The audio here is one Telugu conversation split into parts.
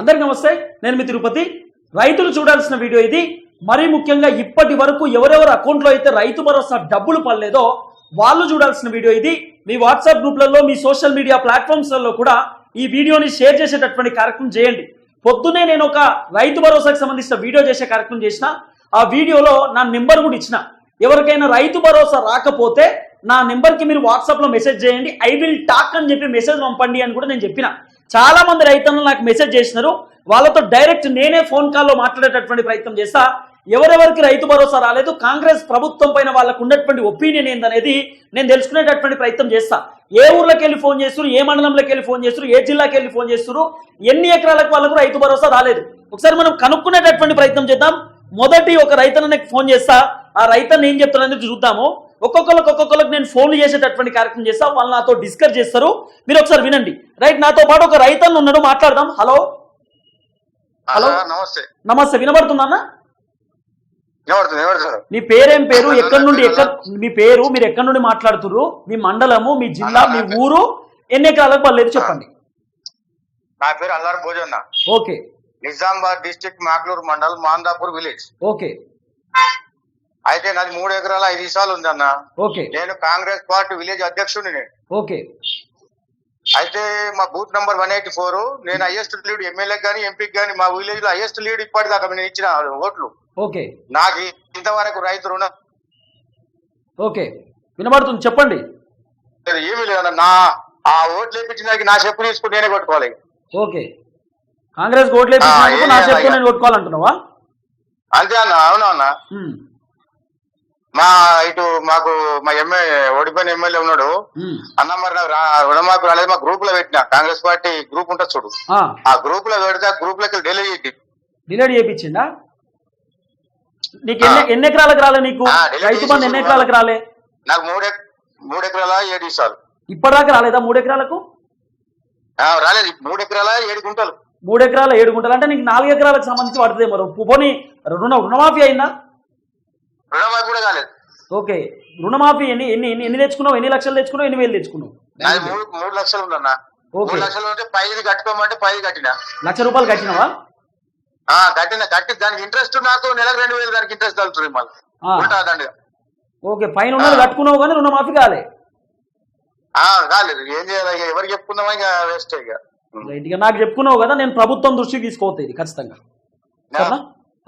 అందరికీ నమస్తే నేను మీ తిరుపతి. రైతులు చూడాల్సిన వీడియో ఇది. మరీ ముఖ్యంగా ఇప్పటి వరకు ఎవరెవరు అకౌంట్లో అయితే రైతు భరోసా డబ్బులు పడలేదో వాళ్ళు చూడాల్సిన వీడియో ఇది. మీ వాట్సాప్ గ్రూప్లలో మీ సోషల్ మీడియా ప్లాట్ఫామ్స్లలో కూడా ఈ వీడియోని షేర్ చేసేటటువంటి కార్యక్రమం చేయండి. పొద్దునే నేను ఒక రైతు భరోసాకు సంబంధించిన వీడియో చేసే కార్యక్రమం చేసిన. ఆ వీడియోలో నా నెంబర్ కూడా ఇచ్చిన. ఎవరికైనా రైతు భరోసా రాకపోతే నా నెంబర్కి మీరు వాట్సాప్లో మెసేజ్ చేయండి. ఐ విల్ టాక్ అని చెప్పి మెసేజ్ పంపండి అని కూడా నేను చెప్పిన. చాలా మంది రైతన్నులు నాకు మెసేజ్ చేసినారు. వాళ్ళతో డైరెక్ట్ నేనే ఫోన్ కాల్లో మాట్లాడేటటువంటి ప్రయత్నం చేస్తా. ఎవరెవరికి రైతు భరోసా రాలేదు. కాంగ్రెస్ ప్రభుత్వం పైన వాళ్ళకు ఉన్నటువంటి ఒపీనియన్ ఏందనేది నేను తెలుసుకునేటటువంటి ప్రయత్నం చేస్తా. ఏ ఊర్లోకి వెళ్ళి ఫోన్ చేస్తారు ఏ మండలంలోకి వెళ్ళి ఫోన్ చేస్తారు ఏ జిల్లాకి వెళ్ళి ఫోన్ చేస్తారు ఎన్ని ఎకరాలకు వాళ్ళకు రైతు భరోసా రాలేదు? ఒకసారి మనం కనుక్కునేటటువంటి ప్రయత్నం చేద్దాం. మొదటి ఒక రైతన్నకి ఫోన్ చేస్తా. ఆ రైతన్న ఏం చెప్తారనేది చూద్దాము. ఒక్కొక్కరికి ఒక్కొక్కరికి నేను ఫోన్లు చేసేటటువంటి కార్యక్రమం చేస్తా వాళ్ళు నాతో డిస్కస్ చేస్తారు. మీరు ఒకసారి వినండి. రైట్ నాతో పాటు ఒక రైతన్న ఉన్నాడు మాట్లాడదాం. హలో. హలో. నమస్తే. నమస్తే వినబడుతుందా ఎవరుతుంది మీ పేరేం పేరు? ఎక్కడి నుండి ఎక్కడ మీ పేరు? మీరు ఎక్కడి నుండి మాట్లాడుతుర్రు? మీ మండలము మీ జిల్లా మీ ఊరు? ఎన్ని ఎకరాలకు పర్లేదు చెప్పండి. నా పేరు Allaru Bhojanna. Okay. Nizamabad district Makloor mandal Mandapur village. Okay. అయితే నాది మూడు ఎకరాల ఐదు ఈసాలు ఉంది అన్న. ఓకే. నేను కాంగ్రెస్ పార్టీ విలేజ్ అధ్యక్షుడిని నేను. ఓకే. అయితే మా booth number one eighty four నేను హైయెస్ట్ లీడ్ ఎమ్మెల్యే గానీ ఎంపీకి గానీ మా విలేజ్లో హైయెస్ట్ లీడ్ ఇప్పటిదాకా నేను ఇచ్చిన ఓట్లు. ఓకే. నాకు ఇంతవరకు రైతు రుణం ఓకే. వినబడుతుంది చెప్పండి. ఏమీ లేదన్న నా ఆ ఓట్లు వేయించినాకి నా చెప్పు తీసుకుని నేనే కొట్టుకోవాలి. ఓకే. కాంగ్రెస్ ఓట్లు వేయించినందుకు నా చెప్పు నేను కొట్టుకోవాలంటున్నావా? అంతే అన్న అవునా అన్న? మా ఇటు మాకు మా ఎమ్మెల్యే ఓడిపోయిన ఎమ్మెల్యే ఉన్నాడు. ఉమ్, అన్న మరి నాకు రా- రుణమాఫీ రాలేదు మా గ్రూప్లో పెట్టిన. కాంగ్రెస్ పార్టీ గ్రూప్ ఉంటుంది చూడు. ఆ, గ్రూప్లో పెడితే ఆ గ్రూప్లోకి చేయండి డిలీట్ చేయించిందా నీకు ఎన్ని ఎన్ని ఎకరాలకు రాలే నీకు? రైతు బంధు ఎన్ని ఎకరాలకు రాలే? నాకు మూడు మూడు ఎకరాల ఏడు ఇస్తాలు ఇప్పటిదాకా రాలేదా మూడు ఎకరాలకు? రాలేదు. మూడు ఎకరాల ఏడు గుంటలు. మూడు ఎకరాల ఏడు గుంటలు. అంటే నీకు నాలుగు ఎకరాలకు సంబంధించి పడుతుంది మరి పోనీ రుణ రుణమాఫీ అయిందా? రుణమాఫీ కూడా కాలేదు. ఓకే. రుణమాఫీ ఎన్ని ఎన్ని ఎన్ని ఎన్ని తెచ్చుకున్నావు? ఎన్ని లక్షలు తెచ్చుకున్నావు? ఎన్ని వేలు తెచ్చుకున్నావు? నాది మూడు మూడు లక్షలు ఉందన్న. ఓకే. మూడు లక్షలు ఉంటే పైది కట్టుకోమంటే పైది కట్టిన. లక్ష రూపాయలు కట్టినవా? ఆ కట్టిన. కట్టి దానికి ఇంట్రెస్ట్ నాకు నెలకు రెండు వేలు దానికి ఇంట్రెస్ట్ తగులుతుంది మళ్ళీ. ఆ. ఉంటా దండగా. ఓకే పైన ఉన్నది కట్టుకున్నావు కానీ రుణమాఫీ కాలే. ఆ కాలేదు. ఏం చేయాలి? ఇక ఎవరికి చెప్పుకుందామా ఇక వేస్ట్ ఇక. రైట్ ఇక నాకు చెప్పుకున్నావు కదా నేను ప్రభుత్వం దృష్టికి తీసుకోవద్దు ఇది ఖచ్చితంగా. సరేనా?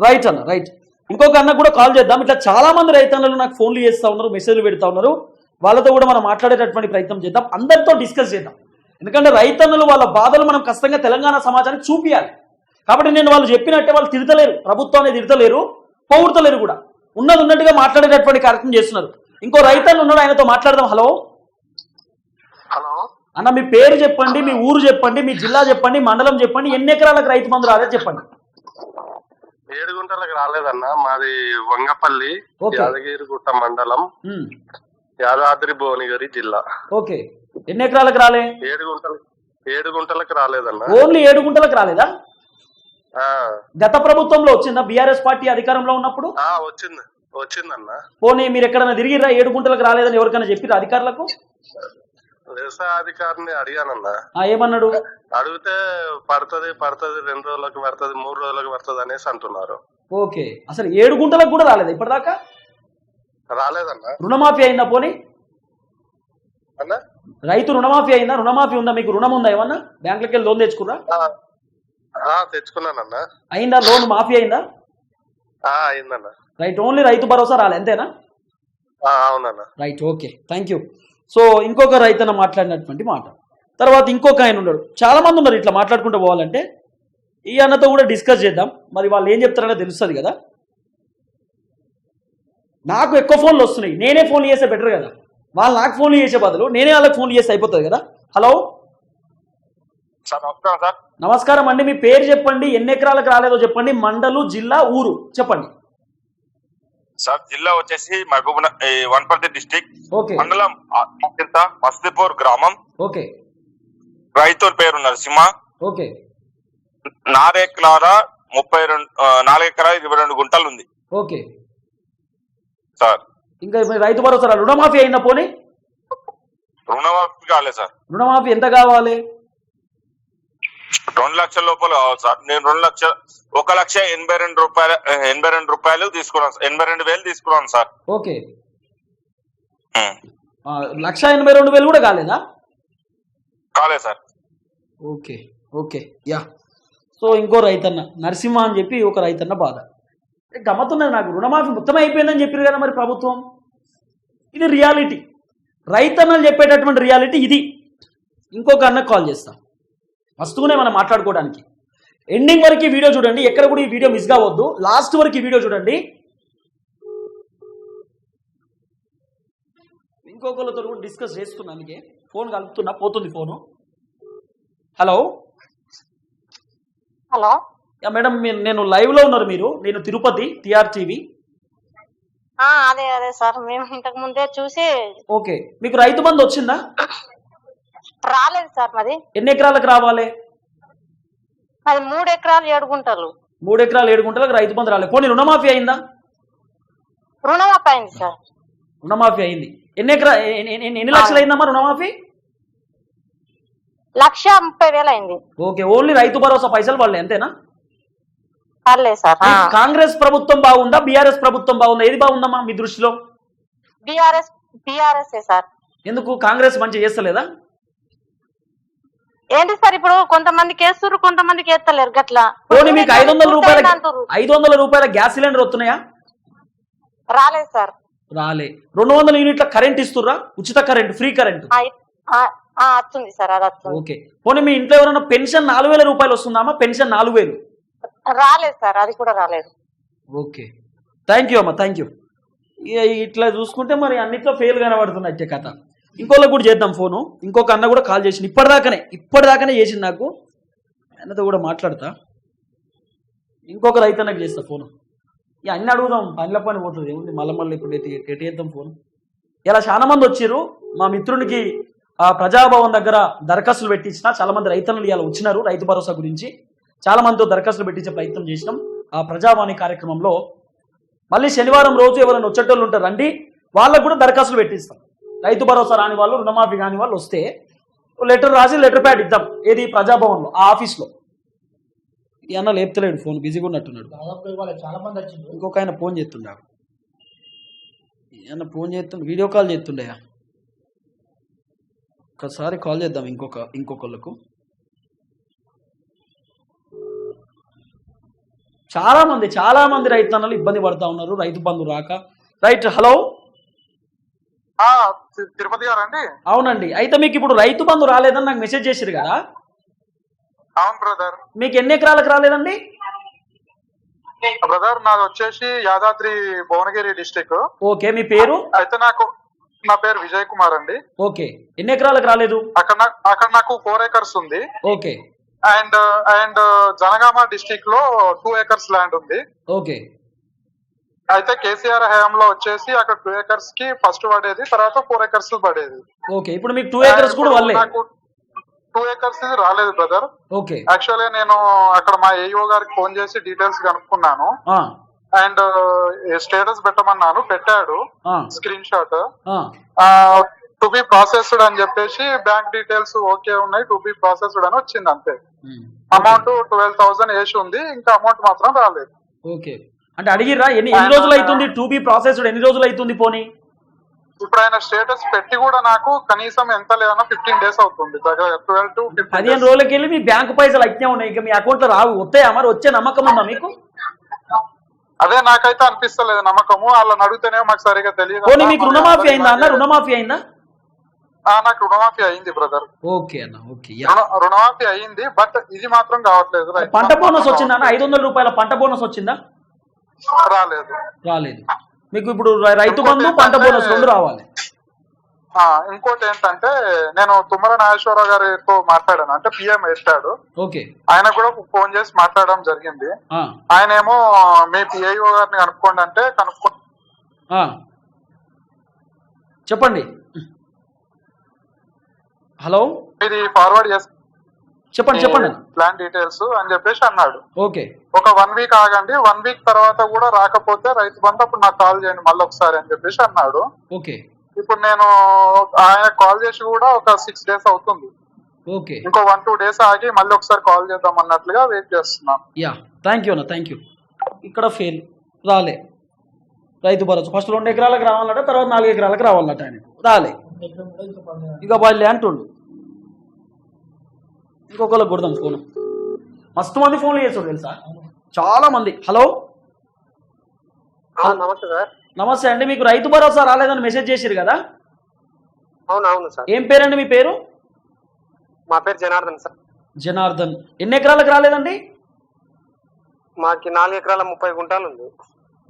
రైట్ అన్న రైట్ ఇంకొక అన్న కూడా కాల్ చేద్దాం. ఇట్లా చాలా మంది రైతన్నలు నాకు ఫోన్లు చేస్తూ ఉన్నారు మెసేజ్లు పెడతా ఉన్నారు. వాళ్ళతో కూడా మనం మాట్లాడేటటువంటి ప్రయత్నం చేద్దాం. అందరితో డిస్కస్ చేద్దాం. ఎందుకంటే రైతన్నులు వాళ్ళ బాధలు మనం ఖచ్చితంగా తెలంగాణ సమాజానికి చూపియాలి. కాబట్టి నేను వాళ్ళు చెప్పినట్టే వాళ్ళు తిడతలేరు. ప్రభుత్వాన్ని తిడతలేరు పొగుడతలేరు కూడా. ఉన్నది ఉన్నట్టుగా మాట్లాడేటటువంటి కార్యక్రమం చేస్తున్నారు. ఇంకో రైతన్ను ఉన్నాడు ఆయనతో మాట్లాడదాం. హలో. హలో. అన్న మీ పేరు చెప్పండి మీ ఊరు చెప్పండి మీ జిల్లా చెప్పండి మండలం చెప్పండి ఎన్ని ఎకరాలకు రైతు మందు రాలేదు చెప్పండి. ఏడు గుంటలకు రాలేదన్న. మాది వంగపల్లి. యాదగిరిగుట్ట మండలం ఉమ్, యాదాద్రి భువనగిరి జిల్లా. ఓకే. ఎన్ని ఎకరాలకు రాలే? ఏడు గుంటలు ఏడు గుంటలకు రాలేదన్న. ఓన్లీ ఏడు గుంటలకు రాలేదా? ఆ, గత ప్రభుత్వంలో వచ్చిందా? బీఆర్ఎస్ పార్టీ అధికారంలో ఉన్నప్పుడు? ఆ, వచ్చింది. వచ్చిందన్న. పోనీ మీరు ఎక్కడైనా తిరిగిరా ఏడు గుంటలకు రాలేదని ఎవరికైనా చెప్పిరా అధికారులకు? వ్యవసాయ అధికారిని అడిగానన్న. ఏమన్నాడు? అడిగితే పడుతుంది పడుతుంది రెండు రోజులకు పడుతుంది మూడు రోజులకు పడుతుంది అనేసి అంటున్నారు. ఓకే. అసలు ఏడు గుంటలకు కూడా రాలేదా ఇప్పటిదాకా? రాలేదన్న. రుణమాఫీ అయిందా పోనీ? అన్న? రైతు రుణమాఫీ అయిందా? రుణమాఫీ ఉందా? మీకు రుణం ఉందా ఏమన్నా? బ్యాంకులకి వెళ్ళి లోన్ ఆ, తెచ్చుకున్నానన్న. అయిందా? లోన్ మాఫీ అయిందా? ఆ, అయిందన్న. రైట్ ఓన్లీ రైతు భరోసా రాలే అంతేనా? ఆ, అవునన్న. Right okay. Thank you. So ఇంకొక రైతన్న మాట్లాడినటువంటి మాట. తర్వాత ఇంకొక ఆయన ఉన్నాడు. చాలా మంది ఉన్నారు ఇట్లా మాట్లాడుకుంటూ పోవాలంటే. ఈ అన్నతో కూడా డిస్కస్ చేద్దాం. మరి వాళ్ళు ఏం చెప్తారో తెలుస్తుంది కదా. నాకు ఎక్కువ ఫోన్లు వస్తున్నాయి. నేనే ఫోన్ చేస్తే బెటర్ కదా. వాళ్ళు నాకు ఫోన్లు చేసే బదులు నేనే వాళ్ళకి ఫోన్లు చేస్తే అయిపోతుంది కదా. హలో? నమస్కారం అండి. మీ పేరు చెప్పండి. ఎన్ని ఎకరాలకు రాలేదో చెప్పండి. మండలు జిల్లా ఊరు చెప్పండి. సార్ జిల్లా వచ్చేసి మహబూబ్ వనపర్తి డిస్టిక్ మండలం మస్తీపూర్ గ్రామం. ఓకే. రైతు పేరు నరసింహ ఓకే. నారెకరాల ముప్పై రెండు ఆ, నాలుగు ఎకరాల ఇరవై రెండు గుంటలు ఉంది ఓకే. సార్. ఇంకా రైతు భరోసా. రుణమాఫీ అయిందా పోనీ? రుణమాఫీ కాలేదు సార్. రుణమాఫీ ఎంత కావాలి? రెండు లక్షల లోపల కావాలి సార్. నేను రెండు లక్షల ఒక లక్ష ఎనభై రెండు రూపాయలు ఎనభై రెండు రూపాయలు తీసుకున్నాను. ఎనభై రెండు వేలు తీసుకున్నాను సార్. ఓకే. లక్ష ఎనభై రెండు వేలు కూడా కాలేదా? కాలేదు sir. Okay okay. Yeah. So ఇంకో రైతన్న నరసింహ అని చెప్పి ఒక రైతన్న బాధ. ఏ గమ్మత్తున్నది నాకు. రుణమాఫీ మొత్తం అయిపోయిందని చెప్పారు కదా మరి ప్రభుత్వం. ఇది రియాలిటీ. రైతన్నలు చెప్పేటటువంటి రియాలిటీ ఇది. ఇంకొక అన్న కాల్ చేస్తా. వస్తువునే మనం మాట్లాడుకోవడానికి. ఎండింగ్ వరకు వీడియో చూడండి. ఎక్కడ కూడా ఈ వీడియో మిస్ కావద్దు లాస్ట్ వరకు వీడియో చూడండి. ఇంకొకరితో కూడా డిస్కస్ చేస్తున్నా అందుకే. ఫోన్ కలుపుతున్నా. పోతుంది phone hello hello yeah madam నేను లైవ్లో ఉన్నారు మీరు. నేను తిరుపతి టిఆర్ టీవీ అదే అదే సార్. మేము ఇంతకు ముందే చూసి ఓకే మీకు రైతు బంధు వచ్చిందా? రాలేదు సార్ మాది ఎన్ని ఎకరాలకు రావాలి? అది మూడు ఎకరాలు ఏడు గుంటలు మూడు ఎకరాలు ఏడు గుంటలకు రైతు బంధు రాలేదు. పోనీ రుణమాఫీ అయిందా? రుణమాఫీ అయింది సార్. రుణమాఫీ అయింది. ఎన్ని ఎకరా ఎన్ని- లక్షలు అయిందమ్మా రుణమాఫీ? లక్ష ముప్పై వేలు అయింది. ఓకే ఓన్లీ రైతు భరోసా పైసలు పడలే అంతేనా? పర్లేదు సార్. మీకు కాంగ్రెస్ ప్రభుత్వం బాగుందా? బీఆర్ఎస్ ప్రభుత్వం బాగుందా? ఏది బాగుందమ్మా మీ దృష్టిలో? BRS BRS sir. ఎందుకు? కాంగ్రెస్ మంచి చేస్తలేదా? ఏంటి సార్ ఇప్పుడు కొంతమందికి వేస్తుర్రు కొంతమందికి వేస్తలేరు గట్లా? పోనీ మీకు ఐదు వందల రూపాయల. ఐదు వందల రూపాయల గ్యాస్ సిలిండర్ వస్తున్నాయా? రాలేదు సార్. రాలే. రెండు వందల యూనిట్ల కరెంట్ ఇస్తుర్రా? ఉచిత కరెంట్ ఫ్రీ కరెంట్? వస్తుంది సార్ అది వస్తుంది ఓకే. పోనీ మీ ఇంట్లో ఎవరైనా పెన్షన్ నాలుగు వేల రూపాయలు వస్తుందామా? పెన్షన్ నాలుగు వేలు? రాలేదు సార్ అది కూడా రాలేదు. ఓకే. థ్యాంక్ యూ అమ్మా థ్యాంక్ యూ. ఇట్లా చూసుకుంటే మరి అన్నిట్లో ఫెయిల్ కనబడుతున్నట్టే కథ. ఇంకోళ్ళకి కూడా చేద్దాం ఫోను. ఇంకొక అన్న కూడా కాల్ చేసింది ఇప్పటిదాకానే ఇప్పటిదాకానే చేసింది నాకు. అన్నతో కూడా మాట్లాడతా. ఇంకొక రైతన్నకు చేస్తా ఫోను. ఇక అన్ని అడుగుదాం. పనిల పని పోతుంది. ఏముంది? మళ్ళీ మళ్ళీ ఇప్పుడు ఎటు చేద్దాం ఫోన్. ఇలా చాలా మంది వచ్చారు మా మిత్రునికి ఆ ప్రజాభవన్ దగ్గర దరఖాస్తులు పెట్టించిన చాలా మంది రైతన్నలు ఇలా వచ్చినారు రైతు భరోసా గురించి. చాలా మందితో దరఖాస్తులు పెట్టించే ప్రయత్నం చేసినాం. ఆ ప్రజావాణి కార్యక్రమంలో మళ్ళీ శనివారం రోజు ఎవరైనా వచ్చేటోళ్ళు ఉంటారు రండి. వాళ్ళకు కూడా దరఖాస్తులు పెట్టిస్తాం. రైతు భరోసా రాని వాళ్ళు రుణమాఫీ కాని వాళ్ళు వస్తే లెటర్ రాసి లెటర్ ప్యాడ్ ఇద్దాం. ఏది? ప్రజాభవన్లో ఆ ఆఫీస్లో. ఈ అన్న లేపుతలేడు ఫోన్ బిజీగా ఉన్నట్టున్నాడు. ఇంకొక ఆయన ఫోన్ చేస్తుండే ఆయన ఫోన్ చేస్తుండే వీడియో కాల్ చేస్తుండే. ఒకసారి కాల్ చేద్దాం ఇంకొక ఇంకొకళ్ళకు. చాలా మంది చాలా మంది రైతన్నలు ఇబ్బంది పడతా ఉన్నారు. రైతు బంధు రాక. Right hello? తిరుపతి గారండి? అవునండి. అయితే మీకు ఇప్పుడు రైతు బంధు రాలేదని నాకు మెసేజ్ చేసిరు కదా? అవును బ్రదర్. మీకు ఎన్ని ఎకరాలకు రాలేదండి? బ్రదర్ నాది వచ్చేసి యాదాద్రి భువనగిరి డిస్టిక్. ఓకే మీ పేరు? అయితే నాకు నా పేరు విజయ్ కుమార్ అండి. ఓకే. ఎన్ని ఎకరాలకు రాలేదు? అక్కడ నా- అక్కడ నాకు ఫోర్ ఏకర్స్ ఉంది. ఓకే. అండ్ అండ్ జనగామ డిస్టిక్లో టూ ఏకర్స్ ల్యాండ్ ఉంది. ఓకే. అయితే కేసీఆర్ హయాంలో వచ్చేసి అక్కడ టూ ఏకర్స్కి ఫస్ట్ పడేది తర్వాత ఫోర్ ఏకర్స్ పడేది. ఓకే ఇప్పుడు మీకు టూ ఏకర్స్ కూడా వల్లే? నాకు టూ ఏకర్స్ రాలేదు బ్రదర్ ఓకే. యాక్చువల్లీ నేను అక్కడ మా ఏఈఓ గారికి ఫోన్ చేసి డీటెయిల్స్ కనుక్కున్నాను. ఆ, అండ్ స్టేటస్ పెట్టమన్నాను పెట్టాడు. ఆ, స్క్రీన్ షాట్ ఆ. టు బి ప్రాసెస్డ్ అని చెప్పేసి బ్యాంక్ డీటెయిల్స్ ఓకే ఉన్నాయి టు బి ప్రాసెస్డ్ అని వచ్చింది అంతే. ఉమ్. అమౌంట్ ట్వెల్వ్ థౌసండ్ వేసి ఉంది ఇంకా అమౌంట్ మాత్రం రాలేదు. ఓకే. అంటే అడిగిర్రా ఎన్ని ఎన్ని రోజులు అవుతుంది టూ బి ప్రాసెస్డ్ ఎన్ని రోజులు అవుతుంది పోనీ? ఇప్పుడు ఆయన స్టేటస్ పెట్టి కూడా నాకు కనీసం ఎంత లేదన్నా ఫిఫ్టీన్ డేస్ అవుతుంది. దగ్గర ట్వెల్వ్ టు పదిహేను రోజులకి వెళ్ళి మీ బ్యాంక్ పైసలు అట్నే ఉన్నాయి. ఇక మీ అకౌంట్లో రావు. వస్తాయా? మరి వచ్చే నమ్మకం ఉందా మీకు? అదే నాకైతే అనిపిస్తలేదు నమ్మకము. వాళ్ళని అడిగితేనే మాకు సరిగా తెలియదు. పోనీ మీకు రుణమాఫీ అయిందా అన్న? రుణమాఫీ అయిందా? ఆ, నాకు రుణమాఫీ అయింది బ్రదర్. ఓకే అన్న ఓకే. రుణమాఫీ అయింది బట్ ఇది మాత్రం కావట్లేదు. పంట బోనస్ వచ్చిందా ఐదు వందల రూపాయల పంట బోనస్ వచ్చిందా? రాలేదు. రాలేదు. మీకు ఇప్పుడు రైతు బంధు పంట బోనస్ రెండు రావాలి. ఇంకోటి ఏంటంటే నేను తుమ్మల నాగేశ్వరరావు గారితో మాట్లాడాను. అంటే పిఎం వేస్తాడు. ఓకే. ఆయన కూడా ఫోన్ చేసి మాట్లాడడం జరిగింది. ఆయన ఏమో మీ పిఐఓ గారిని కనుక్కోండి అంటే కనుక్కో. చెప్పండి. హలో? ఇది ఫార్వర్డ్ చేసి చెప్పండి చెప్పండి. ప్లాన్ డీటెయిల్స్ అని చెప్పేసి అన్నాడు. ఓకే. ఒక వన్ వీక్ ఆగండి వన్ వీక్ తర్వాత కూడా రాకపోతే రైతు బంధు అప్పుడు నాకు కాల్ చేయండి మళ్ళీ ఒకసారి అని చెప్పేసి అన్నాడు. ఓకే. ఇప్పుడు నేను ఆయన కాల్ చేసి కూడా ఒక సిక్స్ డేస్ అవుతుంది. ఓకే. ఇంకో వన్ టూ డేస్ ఆగి మళ్ళీ ఒకసారి కాల్ చేద్దాం అన్నట్లుగా వెయిట్ చేస్తున్నాం యా. థ్యాంక్ యూ అన్న. థ్యాంక్ యూ ఇక్కడ ఫెయిల్ రాలే. రైతు భరోసా. ఫస్ట్ రెండు ఎకరాలకు రావాలట తర్వాత నాలుగు ఎకరాలకు రావాలట ఆయన. రాలే. ఇక వాళ్ళే అంటుండు ఇంకొకరికి కొడదాం ఫోన్. మస్తు మంది ఫోన్లు చేస్తాడు తెలుసా? చాలా మంది. హలో? నమస్తే సార్. నమస్తే అండి మీకు రైతు భరోసా రాలేదని మెసేజ్ చేసిరు కదా? అవును అవును సార్. ఏం పేరండి మీ పేరు? మా పేరు జనార్దన్ సార్. జనార్దన్. ఎన్ని ఎకరాలకు రాలేదండి? మాకి నాలుగు ఎకరాల ముప్పై గుంటలు ఉంది.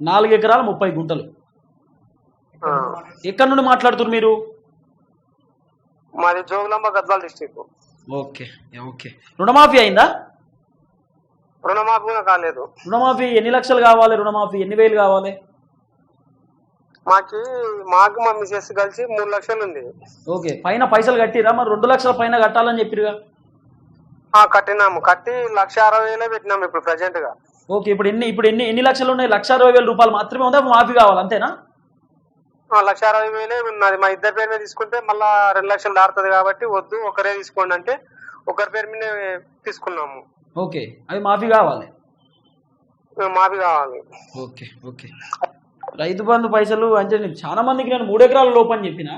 నాలుగు ఎకరాల ముప్పై గుంటలు. ఎక్కడి నుండి మాట్లాడుతున్నారు మీరు? మాది Jogulamba Gadwal district okay. Okay. రుణమాఫీ అయిందా? రుణమాఫీ కాలేదు. రుణమాఫీ ఎన్ని లక్షలు కావాలి? రుణమాఫీ ఎన్ని వేలు కావాలి? మాకి మాకు మా మిసెస్ కలిసి మూడు లక్షలు ఉంది. ఓకే. పైన పైసలు కట్టిరా? మరి రెండు లక్షల పైన కట్టాలని చెప్పిరుగా? ఆ కట్టినాము. కట్టి లక్ష అరవై వేలే పెట్టినాము ఇప్పుడు ప్రజెంట్గా. ఓకే. ఇప్పుడు ఎన్ని ఇప్పుడు ఎన్ని ఎన్ని లక్షలు ఉన్నాయి? లక్ష అరవై వేల రూపాయలు మాత్రమే ఉందా? మాఫీ కావాలి. అంతేనా? లక్ష అరవై వేలే ఉన్నది. మా ఇద్దరి పేరు మీద తీసుకుంటే మళ్ళా రెండు లక్షలు దాడుతుంది కాబట్టి వద్దు ఒకరే తీసుకోండి అంటే ఒకరి పేరు మీద తీసుకున్నాము. ఓకే. అవి మాఫీ కావాలి. మాఫీ కావాలి. Okay okay. రైతు బంధు పైసలు అంటే నేను చాలా మందికి నేను మూడు ఎకరాల లోపు అని చెప్పిన.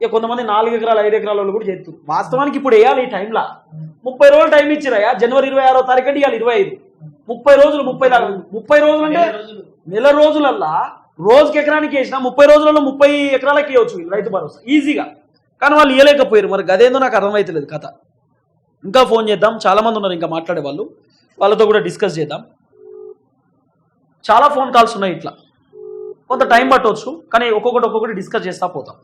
ఇక కొంతమంది నాలుగు ఎకరాలు ఐదు ఎకరాల వాళ్ళు కూడా చేస్తారు వాస్తవానికి ఇప్పుడు వేయాలి ఈ టైంలో ముప్పై రోజులు టైం ఇచ్చిరయ్యా. జనవరి ఇరవై ఆరో తారీఖు అంటే ఇవాళ ఇరవై ఐదు. ముప్పై రోజులు ముప్పై నాలుగు ముప్పై రోజులు అంటే నెల రోజులల్లా రోజుకి ఎకరానికి వేసిన ముప్పై రోజులలో ముప్పై ఎకరాలకి ఇవ్వచ్చు వీళ్ళు రైతు భరోసా. ఈజీగా. కానీ వాళ్ళు ఇవ్వలేకపోయారు మరి గదేందో నాకు అర్థమవుతలేదు కథ. ఇంకా ఫోన్ చేద్దాం. చాలామంది ఉన్నారు ఇంకా మాట్లాడే వాళ్ళు. వాళ్ళతో కూడా డిస్కస్ చేద్దాం. చాలా ఫోన్ కాల్స్ ఉన్నాయి ఇట్లా. కొంత టైం పట్టవచ్చు కానీ ఒక్కొక్కటి ఒక్కొక్కటి డిస్కస్ చేస్తా పోతాం.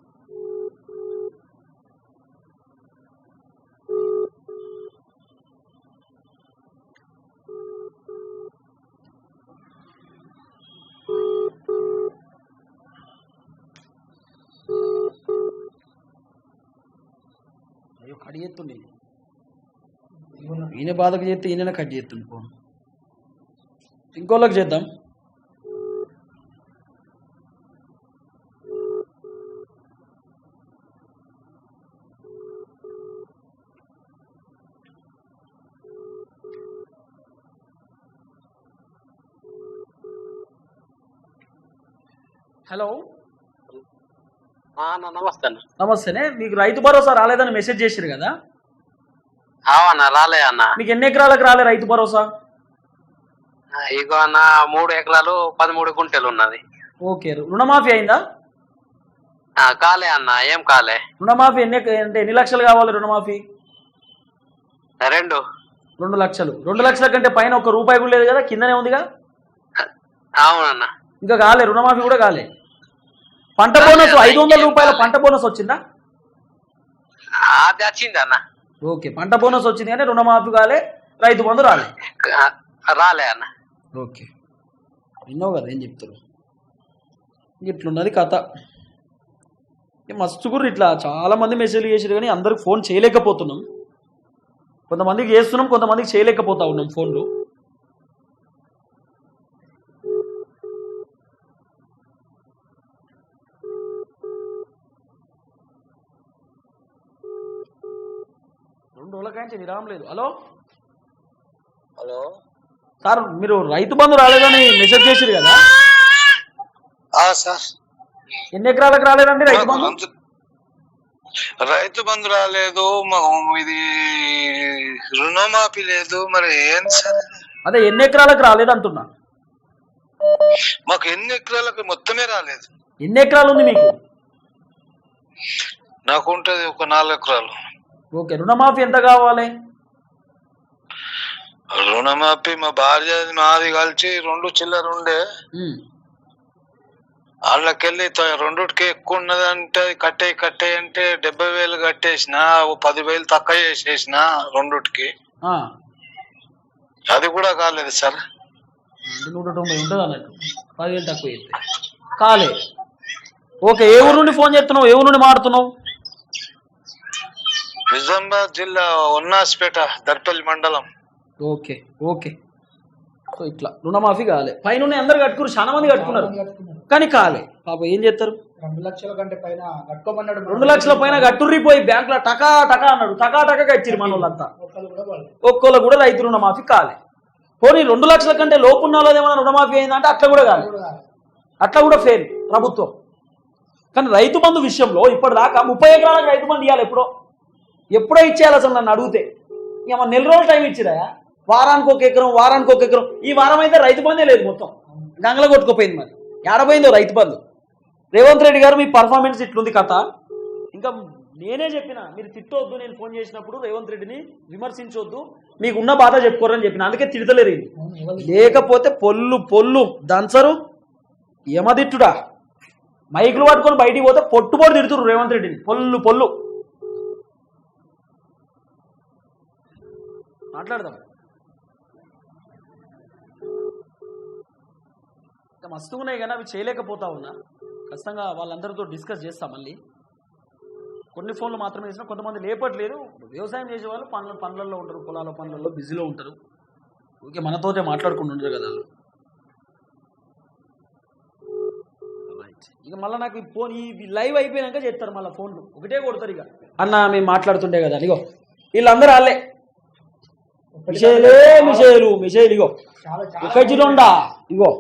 కట్ చేస్తుండే ఈయన బాధకు చేస్తే ఈయన కట్ చేస్తుంది ఫోన్ ఇంకోళ్ళకి చేద్దాం. హలో నమస్తే నమస్తేనే మీకు రైతు భరోసా రాలేదని మెసేజ్ చేసిరు కదా? రాలే అన్న. మీకు ఎన్ని ఎకరాలకు రాలే రైతు భరోసా? ఇగో అన్న మూడు ఎకరాలు పదమూడు గుంటలు ఉన్నది. ఓకే రుణమాఫీ అయిందా? కాలే అన్న ఏం కాలే. రుణమాఫీ ఎన్ని అంటే ఎన్ని లక్షలు కావాలి రుణమాఫీ? రెండు. రెండు లక్షలు. రెండు లక్షల కంటే పైన ఒక రూపాయి కూడా లేదు కదా కిందనే ఉందిగా? అవునన్న. ఇంకా కాలే రుణమాఫీ కూడా కాలే. పంట బోనస్ ఐదు వందల రూపాయల పంట బోనస్ వచ్చిందా? అది వచ్చింది అన్న. ఓకే పంట బోనస్ వచ్చింది కానీ రుణమాఫీ కాలే రైతు బంధు రాలే. రాలే అన్న. ఓకే. విన్నావు కదా ఏం చెప్తారు. ఇట్లున్నది కథ. మస్తు గురు ఇట్లా చాలా మంది మెసేజ్లు చేసారు కానీ అందరికి ఫోన్ చేయలేకపోతున్నాం. కొంతమందికి చేస్తున్నాం కొంతమందికి చేయలేకపోతా ఉన్నాం ఫోన్లు. రెండు రోజులకాంచి విరామం లేదు. హలో? హలో? సార్ మీరు రైతు బంధు రాలేదని మెసేజ్ చేసారు కదా? సార్. ఎన్ని ఎకరాలకు రాలేదండి రైతు బంధు? రైతు బంధు రాలేదు ఇది రుణమాఫీ లేదు మరి ఏం సార్? అదే ఎన్ని ఎకరాలకు రాలేదు అంటున్నా మాకు ఎన్ని ఎకరాలకు మొత్తమే రాలేదు. ఎన్ని ఎకరాలు ఉంది మీకు? నాకు ఉంటది ఒక నాలుగు ఎకరాలు. ఓకే రుణమాఫీ ఎంత కావాలి? రుణమాఫీ మా భార్య నాది కలిసి రెండు చిల్లర ఉండే. వాళ్ళకెళ్ళి రెండుటికి ఎక్కువ ఉన్నదంటే అది కట్టేయి కట్టేయి అంటే డెబ్బై వేలు కట్టేసిన ఓ పదివేలు తక్కువ చేసేసిన రెండుటికి ఆ. అది కూడా కాలేదు సార్. అంటే నూట తొంభై ఉంటుంది అన్నట్టు పదివేలు తక్కువ అయితే కాలే. ఓకే ఏ ఊరు నుండి ఫోన్ చేస్తున్నావు? ఏ ఊరు నుండి మాడుతున్నావు నిజామాబాద్ జిల్లా ఉన్నాస్పేట దర్పల్లి మండలం. Okay okay. సో ఇట్లా రుణమాఫీ కాలే. పైన అందరు కట్టుకున్నారు. చాలా మంది కట్టుకున్నారు. కానీ కాలే. పాప ఏం చేస్తారు? రెండు లక్షల కంటే పైన కట్టుకోమన్నాడు రెండు లక్షల పైన గట్టుర్రిపోయి బ్యాంక్లో టకా టకా అన్నాడు. టకా టకా ఇచ్చిరు మన వాళ్ళంతా ఒక్కళ్ళు కూడా రైతు రుణమాఫీ కాలే. పోనీ రెండు లక్షల కంటే లోపు ఉన్న వాళ్ళది ఏమైనా రుణమాఫీ అయిందంటే అట్లా కూడా కాదు కూడా కాదు. అట్లా కూడా ఫెయిల్ ప్రభుత్వం. కానీ రైతు బంధు విషయంలో ఇప్పటిదాకా ముప్పై ఎకరాలకు రైతు బంధు ఇవ్వాలి ఎప్పుడో. ఎప్పుడో ఇచ్చేయాలి అసలు నన్ను అడిగితే. మన నెల రోజులు టైం ఇచ్చిరా? వారానికి ఒక ఎకరం వారానికి ఒక ఎకరం. ఈ వారం అయితే రైతు బంధే లేదు మొత్తం. గంగల కొట్టుకుపోయింది మరి. ఏడపోయిందో రైతు బంధు. రేవంత్ రెడ్డి గారు మీ పర్ఫార్మెన్స్ ఇట్లుంది కథ. ఇంకా నేనే చెప్పిన మీరు తిట్టొద్దు. నేను ఫోన్ చేసినప్పుడు రేవంత్ రెడ్డిని విమర్శించొద్దు. మీకు ఉన్న బాధ చెప్పుకోరని చెప్పిన. అందుకే తిడతలేరు లేకపోతే పొల్లు పొల్లు దంచరు. యమదిట్టుడా మైకులు పట్టుకొని బయటికి పోతే పొట్టుపోటు తిడుతురు రేవంత్ రెడ్డిని. పొల్లు పొల్లు. మాట్లాడదాం. ఇంకా మస్తు ఉన్నాయి కానీ అవి చేయలేకపోతా ఉన్నా. ఖచ్చితంగా వాళ్ళందరితో డిస్కస్ చేస్తాం మళ్ళీ. కొన్ని ఫోన్లు మాత్రమే చేసినా కొంతమంది లేపట్లేరు వ్యవసాయం చేసే వాళ్ళు పనుల పనులలో ఉంటారు పొలాల పనులలో బిజీలో ఉంటారు. ఓకే మనతోటే మాట్లాడుకుంటూ కదా వాళ్ళు. ఇక మళ్ళీ నాకు ఫోన్ ఈ లైవ్ అయిపోయినాక చేస్తారు మళ్ళీ ఫోన్లు. ఒకటే కొడతారు ఇక. అన్న మేము మాట్లాడుతుండే కదా ఇగో. వీళ్ళందరూ వాళ్ళే. మిషేలే మిషేలు మిషేలు ఇగో. ఒకటి రెండా? ఇగో.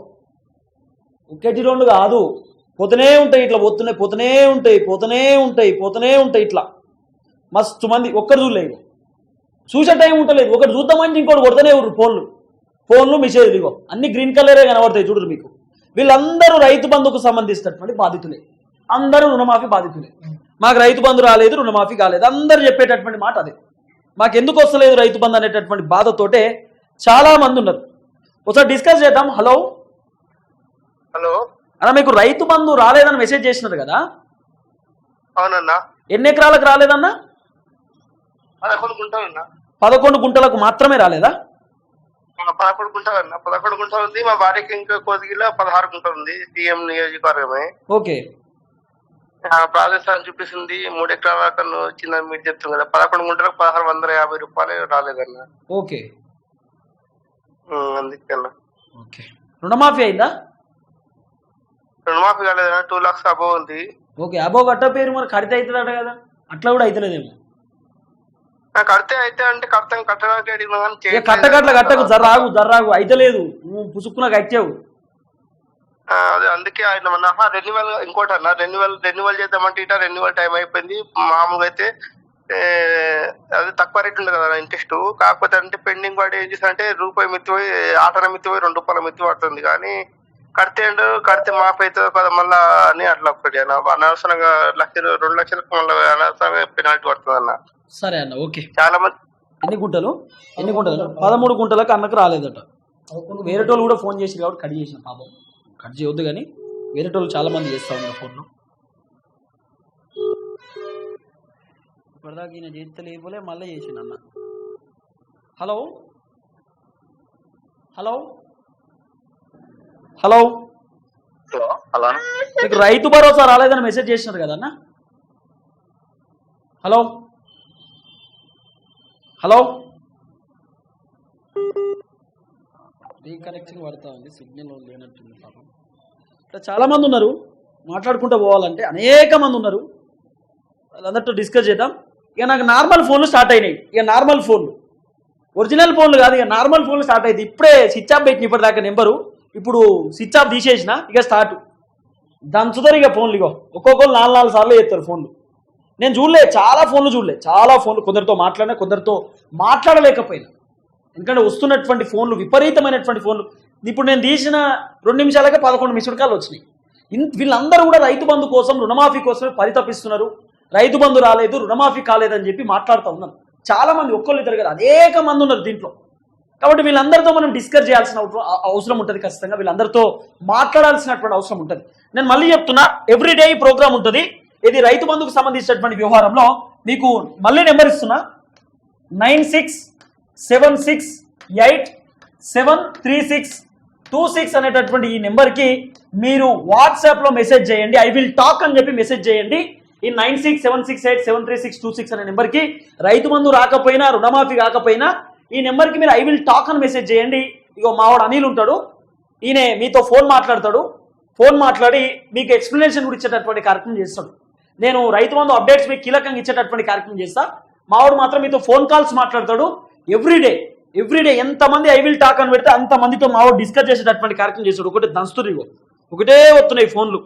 ఒకటి రెండు కాదు. పోతూనే ఉంటాయి ఇట్లా పోతున్నాయి పోతూనే ఉంటాయి పోతూనే ఉంటాయి పోతూనే ఉంటాయి ఇట్లా. మస్తు మంది ఒక్కరు చూడలేదు చూసే టైం ఉంటలేదు. ఒకటి చూద్దామంటే ఇంకోటి కొడుతూనే ఉర్రు ఫోన్లు. ఫోన్లు మెసేజ్లు ఇగో. అన్ని గ్రీన్ కలరే కనబడతాయి చూడరు మీకు. వీళ్ళందరూ రైతు బంధుకు సంబంధించినటువంటి బాధితులే. అందరూ రుణమాఫీ బాధితులే. మాకు రైతు బంధు రాలేదు రుణమాఫీ కాలేదు. అందరూ చెప్పేటటువంటి మాట అదే. మాకు ఎందుకు వస్తలేదు రైతు బంధు అనేటటువంటి బాధతోటే చాలా మంది ఉన్నారు. ఒకసారి డిస్కస్ చేద్దాం. హలో. హలో. అన్న మీకు రైతు బంధు రాలేదని మెసేజ్ చేసినారు కదా? అవునన్నా. ఎన్ని ఎకరాలకు రాలేదన్నా? పదకొండు గుంటలు పదకొండు గుంటలకు మాత్రమే రాలేదా? పదకొండు గుంటలు అన్న పదకొండు గుంటలు ఉంది. మా భార్యకి ఇంకా కొద్దిగా పదహారు గుంటలు ఉంది. సీఎం నియోజకవర్గమే. ఓకే. అని చూపిస్తుంది మూడు ఎకరాల కన్నా వచ్చిందని మీరు చెప్తుంది కదా. పదకొండు గుంటలకు పదహారు వందల యాభై రూపాయలు రాలేదన్న. ఓకే. అందుకన్నా ఓకే. రుణమాఫీ అయిందా? రుణమాఫీ కాలేదన్న. టూ లాక్స్ అబోవ్ ఉంది. ఓకే అబో గట్ట పేరు మరి కడితే అవుతుందట కదా. అట్లా కూడా అవుతలేదేమో ఆ, కడితే అయితే అంటే కడతాం. కట్టడానికి అడిగినా కానీ ఇక చేయట్లేదు. కట్ట కట్ల కట్టకు జర్రాగు జర్రాగు. అయితలేదు. నువ్వు పుసుక్కున కట్టావు. అదే అందుకే ఆయన మన రెన్యువల్ ఇంకోటి అన్న రెన్యువల్ రెన్యువల్ చేద్దామంటే ఇట రెన్యువల్ టైం అయిపోయింది. మామూలుగా అయితే అది తక్కువ రేట్ ఉంది కదా ఇంట్రెస్ట్ కాకపోతే అంటే పెండింగ్ పడి ఏం చేస్తారంటే రూపాయి మిత్తి పోయి ఆటన మిత్తి పోయి రెండు రూపాయల మిత్తి పడుతుంది. కానీ కడితే కడితే మాఫ్ అవుతుంది కదా మళ్ళా అని అట్లా ఒకటి అన్న. అనవసరంగా లక్ష రెండు లక్షలకు మళ్ళీ అనవసరంగా పెనాల్టీ పడుతుంది అన్న. సరే అన్న ఓకే. చాలా మంది ఎన్ని గుంటలు? ఎన్ని గుంటలు? పదమూడు గుంటలకు అన్నకు రాలేదట. వేరేటోళ్ళు కూడా ఫోన్ చేసి కాబట్టి కట్ చేసిన పాపం. కట్ చేయొద్దు కానీ వేరేటోళ్ళు చాలా మంది చేస్తా ఉన్నారు ఫోన్లో. ఇప్పటిదాకా ఈయన చేస్తే లేకపోలే మళ్ళీ చేసిన అన్న. హలో? హలో? హలో? హలో మీకు రైతు భరోసా రాలేదని మెసేజ్ చేసినారు కదా అన్న? హలో? హలో? రీకనెక్టింగ్ పడతా ఉంది సిగ్నల్ లేనట్టుంది పాపం. ఇట్లా చాలామంది ఉన్నారు మాట్లాడుకుంటూ పోవాలంటే అనేక మంది ఉన్నారు. వాళ్ళందరితో డిస్కస్ చేద్దాం. ఇక నాకు నార్మల్ ఫోన్లు స్టార్ట్ అయినాయి. ఇక నార్మల్ ఫోన్లు ఒరిజినల్ ఫోన్లు కాదు ఇక నార్మల్ ఫోన్లు స్టార్ట్ అయింది ఇప్పుడే స్విచ్ ఆఫ్ పెట్టిన ఇప్పటిదాకా నెంబరు ఇప్పుడు స్విచ్ ఆఫ్ తీసేసిన ఇక స్టార్ట్ దంచుతారు ఇక ఫోన్లు ఇగో. ఒక్కొక్కరు నాలుగు నాలుగు సార్లు చేస్తారు ఫోన్లు నేను చూడలే చాలా ఫోన్లు చూడలే. చాలా ఫోన్లు కొందరితో మాట్లాడినా కొందరితో మాట్లాడలేకపోయినా. ఎందుకంటే వస్తున్నటువంటి ఫోన్లు విపరీతమైనటువంటి ఫోన్లు. ఇప్పుడు నేను తీసిన రెండు నిమిషాలకే పదకొండు మిస్డ్ కాల్ వచ్చినాయి వీళ్ళందరూ కూడా రైతు బంధు కోసం రుణమాఫీ కోసమే పరితపిస్తున్నారు. రైతు బంధు రాలేదు రుణమాఫీ కాలేదని చెప్పి మాట్లాడుతూ ఉన్నారు చాలా మంది ఒక్కళ్ళు ఇద్దరు కదా అనేక మంది ఉన్నారు దీంట్లో. కాబట్టి వీళ్ళందరితో మనం డిస్కస్ చేయాల్సిన అవసరం- అవసరం ఉంటుంది ఖచ్చితంగా. వీళ్ళందరితో మాట్లాడాల్సినటువంటి అవసరం ఉంటుంది. నేను మళ్ళీ చెప్తున్నా ఎవ్రీడే ఈ ప్రోగ్రామ్ ఉంటుంది. ఇది రైతు బంధుకు సంబంధించినటువంటి వ్యవహారంలో మీకు మళ్ళీ నెంబర్ ఇస్తున్నా. Nine six seven six eight seven three six two six అనేటటువంటి ఈ నెంబర్కి మీరు వాట్సాప్లో మెసేజ్ చేయండి. ఐ విల్ టాక్ అని చెప్పి మెసేజ్ చేయండి. ఈ nine six seven six eight seven three six two six అనే నెంబర్కి రైతు మందు రాకపోయినా రుణమాఫీ కాకపోయినా ఈ నెంబర్కి మీరు ఐ విల్ టాక్ అని మెసేజ్ చేయండి. ఇగో మావాడు అనిల్ ఉంటాడు. ఈయన మీతో ఫోన్ మాట్లాడతాడు. ఫోన్ మాట్లాడి మీకు ఎక్స్ప్లెనేషన్ కూడా ఇచ్చేటటువంటి కార్యక్రమం చేస్తాడు. నేను రైతు బంధు అప్డేట్స్ మీకు కీలకంగా ఇచ్చేటటువంటి కార్యక్రమం చేస్తా. మావాడు మాత్రం మీతో ఫోన్ కాల్స్ మాట్లాడతాడు. ఎవ్రీడే ఎవ్రీడే ఎంతమంది ఐ విల్ టాక్ అని పెడితే అంతమందితో మావాడు డిస్కస్ చేసేటటువంటి కార్యక్రమం చేస్తాడు ఒకటి దంస్తురిగో ఒకటే వస్తున్నాయి ఫోన్లు.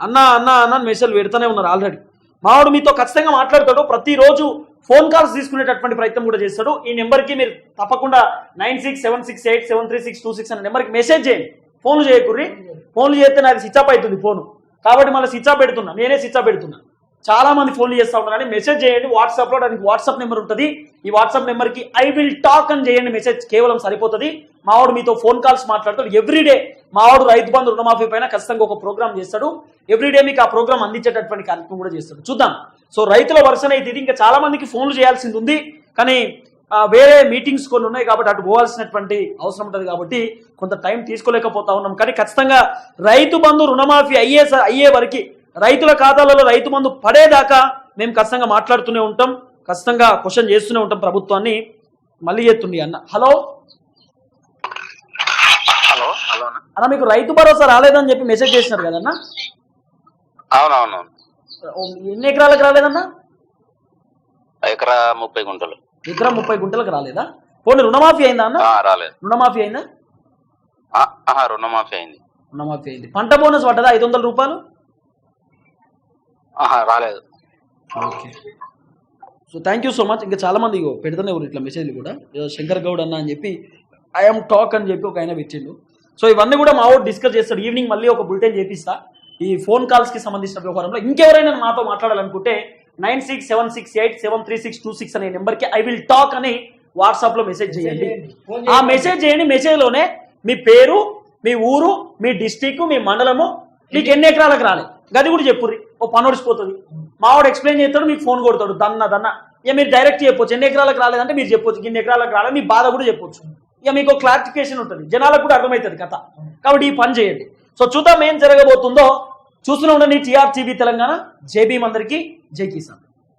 అన్న అన్న అన్న అని మెసేజ్ పెడుతూనే ఉన్నారు ఆల్రెడీ మావాడు మీతో ఖచ్చితంగా మాట్లాడతాడు. ప్రతిరోజు ఫోన్ కాల్స్ తీసుకునేటటువంటి ప్రయత్నం కూడా చేస్తాడు. ఈ నెంబర్కి మీరు తప్పకుండా nine six seven six eight seven three six two six అనే నెంబర్కి మెసేజ్ చేయండి. ఫోన్లు చేయకుర్రి. ఫోన్లు చేస్తే నాకు స్విచ్ ఆఫ్ అవుతుంది ఫోన్ కాబట్టి మళ్ళీ స్విచ్ ఆఫ్ పెడుతున్నా. నేనే స్విచ్ ఆఫ్ పెడుతున్నా. చాలా మంది ఫోన్లు చేస్తా ఉంటారని మెసేజ్ చేయండి వాట్సాప్లో దానికి వాట్సాప్ నెంబర్ ఉంటుంది. ఈ వాట్సాప్ నెంబర్కి ఐ విల్ టాక్ అని చేయండి మెసేజ్ కేవలం సరిపోతుంది. మావాడు మీతో ఫోన్ కాల్స్ మాట్లాడతాడు. ఎవ్రీడే మావాడు రైతు బంధు రుణమాఫీ పైన ఖచ్చితంగా ఒక ప్రోగ్రామ్ చేస్తాడు. ఎవ్రీడే మీకు ఆ ప్రోగ్రామ్ అందించేటటువంటి కార్యక్రమం కూడా చేస్తాడు. చూద్దాం. సో రైతుల వరుసనైతే అయితే ఇది ఇంకా చాలా మందికి ఫోన్లు చేయాల్సింది ఉంది. కానీ వేరే మీటింగ్స్ కొన్ని ఉన్నాయి కాబట్టి అటు పోవాల్సినటువంటి అవసరం ఉంటుంది కాబట్టి కొంత టైం తీసుకోలేకపోతా ఉన్నాం. కానీ ఖచ్చితంగా రైతు బంధు రుణమాఫీ అయ్యే స- అయ్యే వరకు రైతుల ఖాతాలలో రైతు బంధు పడేదాకా మేము ఖచ్చితంగా మాట్లాడుతూనే ఉంటాం ఖచ్చితంగా క్వశ్చన్ చేస్తూనే ఉంటాం ప్రభుత్వాన్ని. మళ్ళీ చేస్తుండి అన్న. హలో? హలో హలో అన్న. మీకు రైతు భరోసా రాలేదని చెప్పి మెసేజ్ చేసినారు కదన్న అవునవును. ఎన్ని ఎకరాలకు రాలేదన్న? ఎకరా ముప్పై గుంటలు. ఎకరం ముప్పై గుంటలకు రాలేదా? పోనీ రుణమాఫీ అయిందా అన్న? రాలేదు. రుణమాఫీ అయిందా? రుణమాఫీ అయింది. రుణమాఫీ అయింది. పంట బోనస్ పడ్డదా ఐదు వందల రూపాయలు? రాలేదు. Okay. So thank you so much ఇంకా చాలా మంది ఇగో పెడుతూనే ఉన్నారు ఇట్లా మెసేజ్లు కూడా. ఏదో శంకర్ గౌడ్ అన్న అని చెప్పి ఐఎమ్ టాక్ అని చెప్పి ఒక ఆయన పెట్టిండు. సో ఇవన్నీ కూడా మా ఊరు డిస్కస్ చేస్తాడు. ఈవినింగ్ మళ్ళీ ఒక బులెటిన్ చేపిస్తా. ఈ ఫోన్ కాల్స్కి సంబంధించిన వ్యవహారంలో ఇంకెవరైనా మాతో మాట్లాడాలనుకుంటే nine six seven six eight seven three six two six అనే నెంబర్కి ఐ విల్ టాక్ అని వాట్సాప్లో మెసేజ్ చేయండి. ఆ మెసేజ్ చేయండి మెసేజ్లోనే మీ పేరు మీ ఊరు మీ డిస్టిక్ మీ మండలము మీకు ఎన్ని ఎకరాలకు రాలే? గది కూడా చెప్పుర్రి. ఓ పని ఒడిసిపోతుంది. మావాడు ఎక్స్ప్లెయిన్ చేస్తాడు మీకు ఫోన్ కొడతాడు. దన్న దన్న. ఇక మీరు డైరెక్ట్ చెప్పొచ్చు. ఎన్ని ఎకరాలకు రాలేదంటే మీరు చెప్పొచ్చు. ఇన్ని ఎకరాలకు రాలేదు మీ బాధ కూడా చెప్పొచ్చు. ఇక మీకు క్లారిఫికేషన్ ఉంటుంది. జనాలకు కూడా అర్థమవుతుంది కథ. కాబట్టి ఈ పని చేయండి. సో చూద్దాం ఏం జరగబోతుందో. చూస్తూనే ఉండండి టీఆర్ టీవీ తెలంగాణ. జై అందరికీ. జై కిసాన్.